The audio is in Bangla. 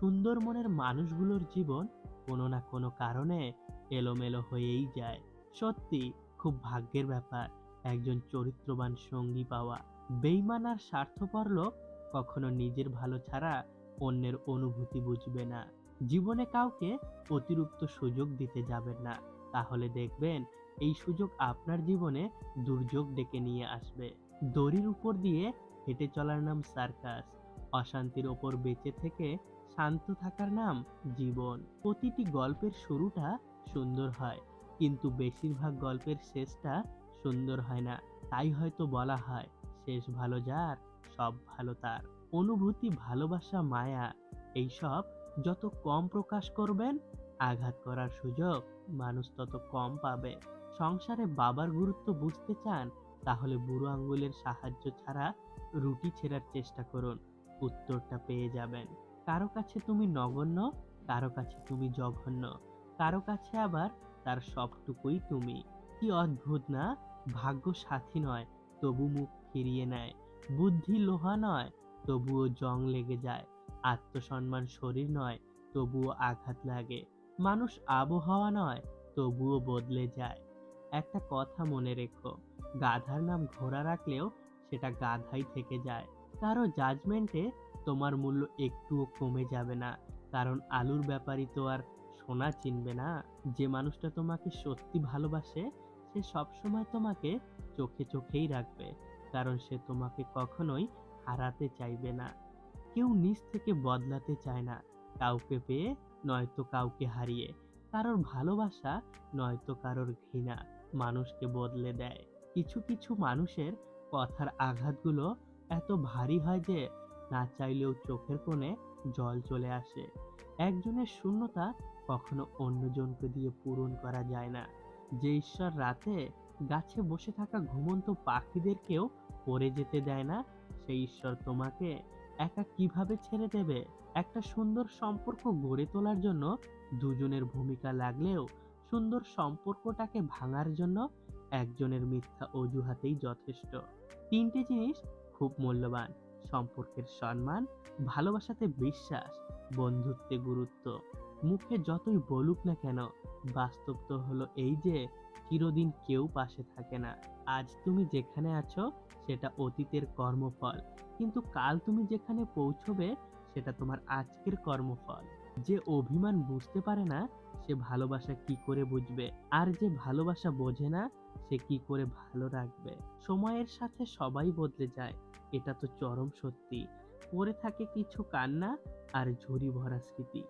সুন্দর মনের মানুষগুলোর জীবন কোনো না কোনো কারণে এলোমেলো হয়েই যায়। সত্যি, খুব ভাগ্যের ব্যাপার, একজন চরিত্রবান সঙ্গী পাওয়া। বেইমান আর স্বার্থপর লোক কখনো নিজের ভালো ছাড়া অন্যের অনুভূতি বুঝবে না। জীবনে কাউকে অতিরিক্ত সুযোগ দিতে যাবেন না। তাহলে দেখবেন, এই সুযোগ আপনার জীবনে দুর্যোগ ডেকে নিয়ে আসবে। দড়ির উপর দিয়ে হেঁটে চলার নাম সার্কাস। অশান্তির ওপর বেঁচে থেকে শান্ত থাকার নাম জীবন। প্রতিটি গল্পের শুরুটা সুন্দর হয়, কিন্তু বেশিরভাগ গল্পের শেষটা সুন্দর হয় না। তাই হয়তো বলা হয়, শেষ ভালো যার, সব ভালো তার। অনুভূতি, ভালোবাসা, মায়া, এইসব যত কম প্রকাশ করবেন, আঘাত করার সুযোগ মানুষ তত কম পাবে। সংসারে বাবার গুরুত্ব বুঝতে চান, তাহলে বুড়ো আঙ্গুলের সাহায্য ছাড়া রুটি ছেঁড়ার চেষ্টা করুন, উত্তরটা পেয়ে যাবেন। কারও কাছে তুমি নগণ্য, কারও কাছে তুমি জঘন্য, কারও কাছে আবার তার সবটুকুই তুমি। কি অদ্ভুত না? ভাগ্য সাথী নয়, তবু মুখ ফিরিয়ে নেয়। বুদ্ধি লোহা নয়, তবুও জং লেগে যায়। আত্মসম্মান শরীর নয়, তবুও আঘাত লাগে। মানুষ আবহাওয়া নয়, তবুও বদলে যায়। একটা কথা মনে রেখো, গাধার নাম ঘোড়া রাখলেও সেটা গাধাই থেকে যায়। কারও জাজমেন্টে তোমার মূল্য একটুও কমে যাবে না। কারণ আলুর ব্যাপারই তো আর সোনা চিনবে না। যে মানুষটা তোমাকে সত্যি ভালোবাসে, সে সবসময় তোমাকে চোখে চোখেই রাখবে। কারণ সে তোমাকে কখনোই হারাতে চাইবে না। কেউ নিজ থেকে বদলাতে চায় না। কাউকে পেয়ে নয়তো কাউকে হারিয়ে। কারোর ভালোবাসা নয়তো কারোর ঘৃণা। মানুষকে বদলে দেয়। কিছু কিছু মানুষের কথার আঘাতগুলো এত ভারী হয় যে না চাইলেও চোখের কোণে জল চলে আসে। একজনের শূন্যতা কখনো অন্যজনকে দিয়ে পূরণ করা যায় না। যে ঈশ্বর রাতে গাছে বসে থাকা ঘুমন্ত পাখিদেরকেও পড়ে যেতে দেয় না, সেই ঈশ্বর তোমাকে একা কীভাবে ছেড়ে দেবে? একটা সুন্দর সম্পর্ক গড়ে তোলার জন্য দুজনের ভূমিকা লাগলেও সুন্দর সম্পর্কটাকে ভাঙার জন্য একজনের মিথ্যা অজুহাতেই যথেষ্ট। তিনটে জিনিস খুব মূল্যবান। সম্পর্কের সম্মান, ভালোবাসাতে বিশ্বাস, বন্ধুত্বে গুরুত্ব। মুখে যতই বলুক না কেন, বাস্তব তো হলো এই যে, চিরদিন কেউ পাশে থাকে না। আজ তুমি যেখানে আছো, সেটা অতীতের কর্মফল। কিন্তু কাল তুমি যেখানে পৌঁছবে, সেটা তোমার আজকের কর্মফল। যে অভিমান বুঝতে পারে না, সে ভালোবাসা কি করে বুঝবে? আর যে ভালোবাসা বোঝে না সে কি করে ভালো রাখবে? সময়ের সাথে সবাই বদলে যায়, এটা তো চরম সত্যি। পড়ে থাকে কিছু কান্না আর ঝুড়ি ভরা স্মৃতি।